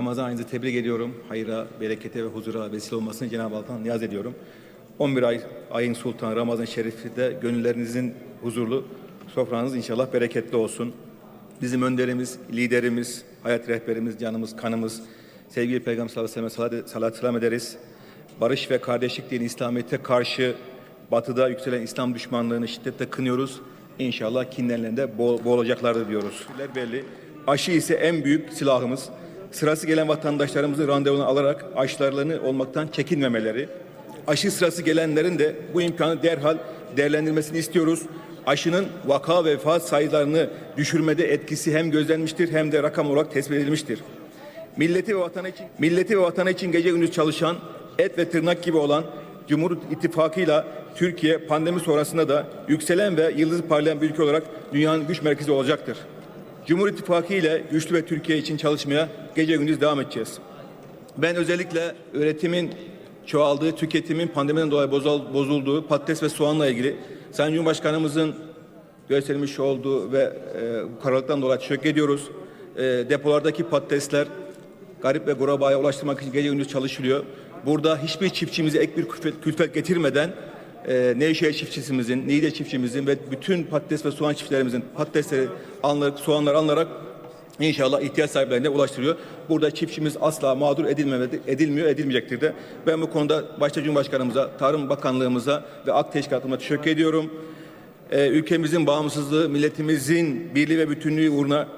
Ramazan ayınızı tebrik ediyorum. Hayra, berekete ve huzura vesile olmasını Cenab-ı Allah'tan niyaz ediyorum. 11 ay ayın sultanı Ramazan Şerif'i de gönüllerinizin huzurlu, sofranız inşallah bereketli olsun. Bizim önderimiz, liderimiz, hayat rehberimiz, canımız, kanımız, sevgili Peygamber sallallahu aleyhi ve sellem salat selam ederiz. Barış ve kardeşlik dini İslamiyet'e karşı batıda yükselen İslam düşmanlığını şiddetle kınıyoruz. İnşallah kinlerinde bo boğulacaklardır diyoruz. Belli. Aşı ise en büyük silahımız. Sırası gelen vatandaşlarımızın randevunu alarak aşılarını olmaktan çekinmemeleri. Aşı sırası gelenlerin de bu imkanı derhal değerlendirmesini istiyoruz. Aşının vaka ve vefat sayılarını düşürmede etkisi hem gözlenmiştir hem de rakam olarak tespit edilmiştir. Milleti ve vatanı için milleti ve vatanı için gece gündüz çalışan, et ve tırnak gibi olan Cumhur İttifakı'yla Türkiye pandemi sonrasında da yükselen ve yıldızı parlayan bir ülke olarak dünyanın güç merkezi olacaktır. Cumhur İttifakı ile güçlü ve Türkiye için çalışmaya gece gündüz devam edeceğiz. Ben özellikle üretimin çoğaldığı, tüketimin pandemiden dolayı bozul- bozulduğu patates ve soğanla ilgili Sayın Cumhurbaşkanımızın göstermiş olduğu ve e, bu kararlılıktan dolayı teşekkür ediyoruz. E, depolardaki patatesler garip ve kurabaya ulaştırmak için gece gündüz çalışılıyor. Burada hiçbir çiftçimize ek bir külfet, külfet getirmeden e, Nevşehir çiftçisimizin, Niğde çiftçimizin ve bütün patates ve soğan çiftçilerimizin patatesleri alınarak, soğanlar alınarak İnşallah ihtiyaç sahiplerine ulaştırıyor. Burada çiftçimiz asla mağdur edilmemedi, edilmiyor, edilmeyecektir de. Ben bu konuda başta Cumhurbaşkanımıza, Tarım Bakanlığımıza ve AK Teşkilatıma teşekkür ediyorum. Ee, ülkemizin bağımsızlığı, milletimizin birliği ve bütünlüğü uğruna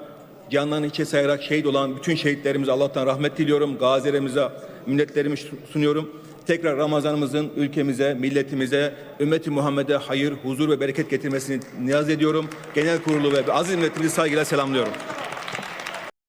canlarını içe sayarak şehit olan bütün şehitlerimize Allah'tan rahmet diliyorum. Gazilerimize minnetlerimi sunuyorum. Tekrar Ramazanımızın ülkemize, milletimize, ümmeti Muhammed'e hayır, huzur ve bereket getirmesini niyaz ediyorum. Genel kurulu ve aziz milletimizi saygıyla selamlıyorum.